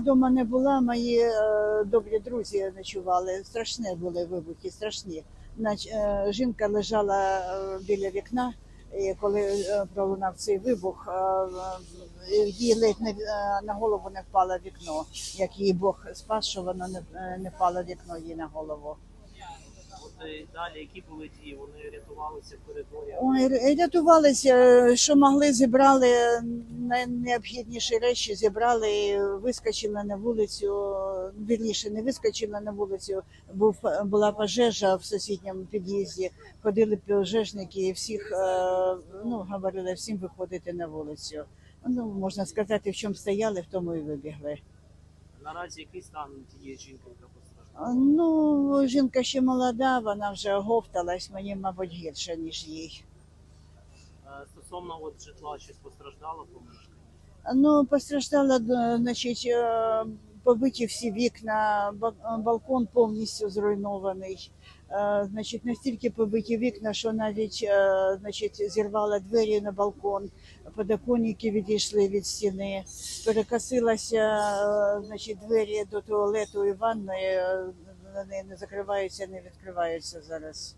Дома не була, мої е, добрі друзі ночували. Страшні були вибухи, страшні. Нач- е, жінка лежала е, біля вікна, і коли е, пролунав цей вибух, е, їй ледь не, е, на голову не впало вікно. Як її Бог спас, що воно не, е, не впало вікно їй на голову. От далі, які були дії? Вони рятувалися в коридорі. Ой, рятувалися, що могли, зібрали найнеобхідніші речі, зібрали, вискочили на вулицю. Вірніше, не вискочили на вулицю, був, була пожежа в сусідньому під'їзді. Ходили пожежники і всіх е, ну, говорили всім виходити на вулицю. Ну, можна сказати, в чому стояли, в тому і вибігли. Наразі який стан тієї жінки, яка постраждала? Ну, жінка ще молода, вона вже оговталась, мені, мабуть, гірше, ніж їй. Е, Стосовно от житла, щось постраждало помешкання? Ну, постраждала, д- значить, е, побиті всі вікна, ба- балкон повністю зруйнований. Е, Значить, настільки побиті вікна, що навіть е, значить, зірвала двері на балкон, подоконники відійшли від стіни, перекосилася е, значить, двері до туалету і ванної, е, вони не закриваються, не відкриваються зараз.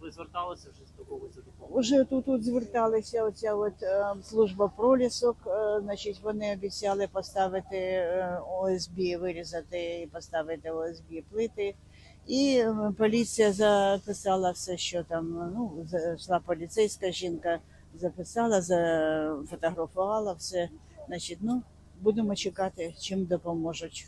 Ви зверталися вже з когось за допомогою? Уже тут, тут зверталися оця от е, служба пролісок. Е, значить, вони обіцяли поставити е, ОСБ, вирізати і поставити ОСБ плити. І поліція записала все, що там. Ну, зайшла поліцейська жінка, записала, зафотографувала все. Значить, ну будемо чекати, чим допоможуть.